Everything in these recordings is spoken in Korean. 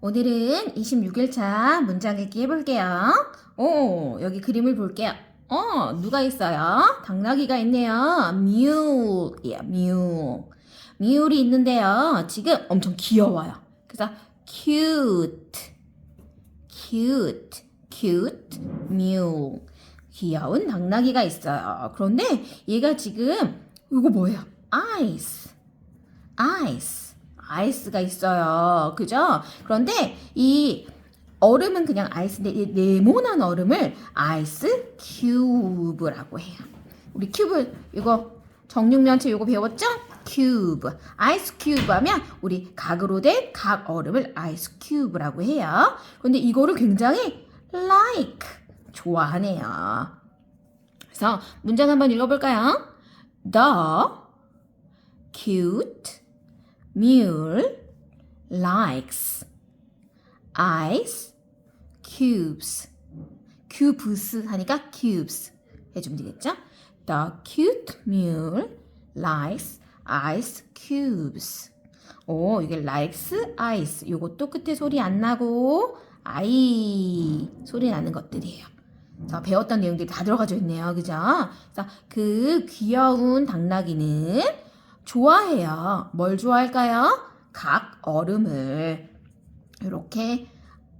오늘은 26일차 문장 읽기 해볼게요. 오, 여기 그림을 볼게요. 어, 누가 있어요? 당나귀가 있네요. 뮤이야, 뮤. 뮤이 있는데요. 지금 엄청 귀여워요. 그래서 cute, cute, cute, 뮤. 귀여운 당나귀가 있어요. 그런데 얘가 지금 이거 뭐예요? ice. 아이스 가 있어요. 그죠? 그런데 이 얼음은 그냥 아이스인데 이 네모난 얼음을 아이스 큐브라고 해요. 우리 큐브 이거 정육면체 이거 배웠죠? 큐브. 아이스 큐브 하면 우리 각으로 된 각 얼음을 아이스 큐브라고 해요. 그런데 이거를 굉장히 like 좋아하네요. 그래서 문장 한번 읽어볼까요? The cute mule likes ice cubes. cubes 하니까 cubes 해주면 되겠죠? The cute mule likes ice cubes. 오, 이게 likes ice. 요것도 끝에 소리 안 나고 I 소리 나는 것들이에요. 자, 배웠던 내용들이 다 들어가져 있네요. 그죠? 그 귀여운 당나귀는 좋아해요. 뭘 좋아할까요? 각 얼음을. 이렇게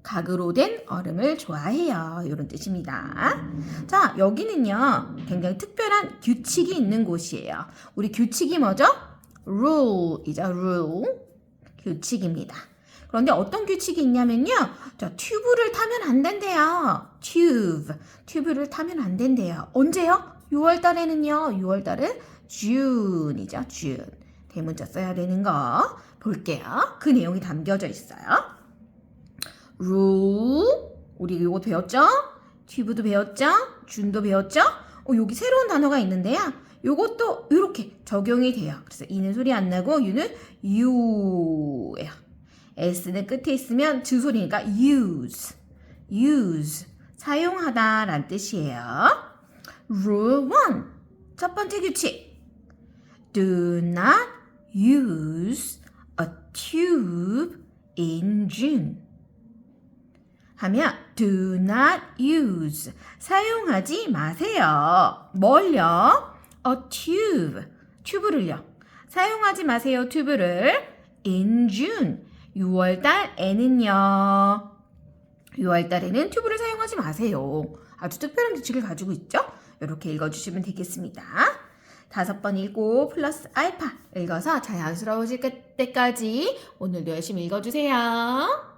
각으로 된 얼음을 좋아해요. 이런 뜻입니다. 자, 여기는요, 굉장히 특별한 규칙이 있는 곳이에요. 우리 규칙이 뭐죠? rule이죠, rule. 규칙입니다. 그런데 어떤 규칙이 있냐면요. 자, 튜브를 타면 안 된대요. 튜브. 튜브를 타면 안 된대요. 언제요? 6월 달에는요. 6월 달은 June이죠. June. 대문자 써야 되는 거 볼게요. 그 내용이 담겨져 있어요. rule. 우리 이거 배웠죠? 튜브도 배웠죠? 준도 배웠죠? 어, 여기 새로운 단어가 있는데요. 요것도 이렇게 적용이 돼요. 그래서 이는 소리 안 나고 유는 you예요. s는 끝에 있으면 즈 소리니까 use, use 사용하다란 뜻이에요. Rule 1. 첫 번째 규칙. Do not use a tube in June. 하면 do not use 사용하지 마세요. 뭘요? a tube 튜브를요. 사용하지 마세요. 튜브를 in June 6월 달에는요. 6월 달에는 튜브를 사용하지 마세요. 아주 특별한 규칙을 가지고 있죠? 이렇게 읽어 주시면 되겠습니다. 다섯 번 읽고 플러스 알파 읽어서 자연스러우실 때까지 오늘도 열심히 읽어주세요.